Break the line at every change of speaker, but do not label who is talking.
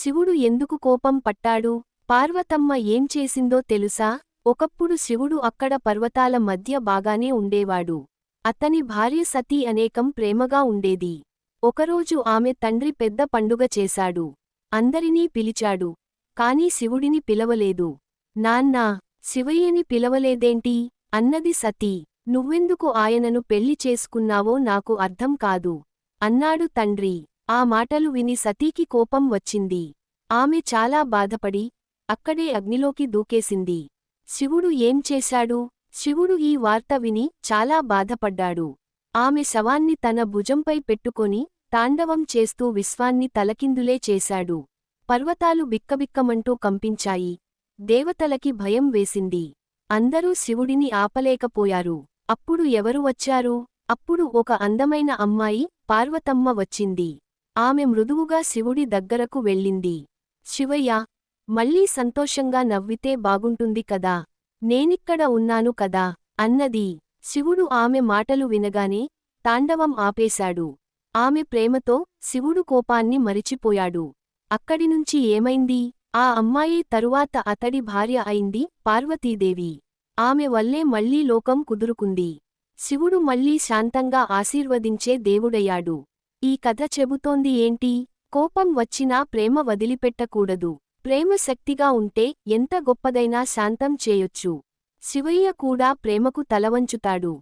శివుడు ఎందుకు కోపం పట్టాడు? పార్వతమ్మ ఏం చేసిందో తెలుసా? ఒకప్పుడు శివుడు అక్కడ పర్వతాల మధ్య బాగానే ఉండేవాడు. అతని భార్య సతీ అనేకం ప్రేమగా ఉండేది. ఒకరోజు ఆమె తండ్రి పెద్ద పండుగ చేశాడు. అందరినీ పిలిచాడు. కాని శివుడిని పిలవలేదు. నాన్నా శివయ్యని పిలవలేదేంటి? అన్నది సతీ. నువ్వెందుకు ఆయనను పెళ్ళి చేసుకున్నావో నాకు అర్థం కాదు అన్నాడు తండ్రి. ఆ మాటలు విని సతీకి కోపం వచ్చింది. ఆమె చాలా బాధపడి అక్కడే అగ్నిలోకి దూకేసింది. శివుడు ఏం చేశాడు? శివుడు ఈ వార్త విని చాలా బాధపడ్డాడు. ఆమె శవాన్ని తన భుజంపై పెట్టుకొని తాండవం చేస్తూ విశ్వాన్ని తలకిందులే చేశాడు. పర్వతాలు బిక్కబిక్కమంటూ కంపించాయి. దేవతలకి భయం వేసింది. అందరూ శివుడిని ఆపలేకపోయారు. అప్పుడు ఎవరు వచ్చారు? అప్పుడు ఒక అందమైన అమ్మాయి పార్వతమ్మ వచ్చింది. ఆమె మృదువుగా శివుడి దగ్గరకు వెళ్ళింది. శివయ్య మళ్ళీ సంతోషంగా నవ్వితే బాగుంటుంది కదా. నేనిక్కడ ఉన్నాను కదా అన్నది. శివుడు ఆమె మాటలు వినగానే తాండవం ఆపేశాడు. ఆమె ప్రేమతో శివుడు కోపాన్ని మరిచిపోయాడు. అక్కడినుంచి ఏమైంది? ఆ అమ్మాయి తరువాత అతడి భార్య అయింది పార్వతీదేవి. ఆమె వల్లే మళ్ళీ లోకం కుదురుకుంది. శివుడు మళ్ళీ శాంతంగా ఆశీర్వదించే దేవుడయ్యాడు. ఈ కథ చెబుతోంది ఏంటి? కోపం వచ్చినా ప్రేమ వదిలిపెట్టకూడదు. ప్రేమ శక్తిగా ఉంటే ఎంత గొప్పదైనా శాంతం చేయొచ్చు. శివయ్య కూడా ప్రేమకు తలవంచుతాడు.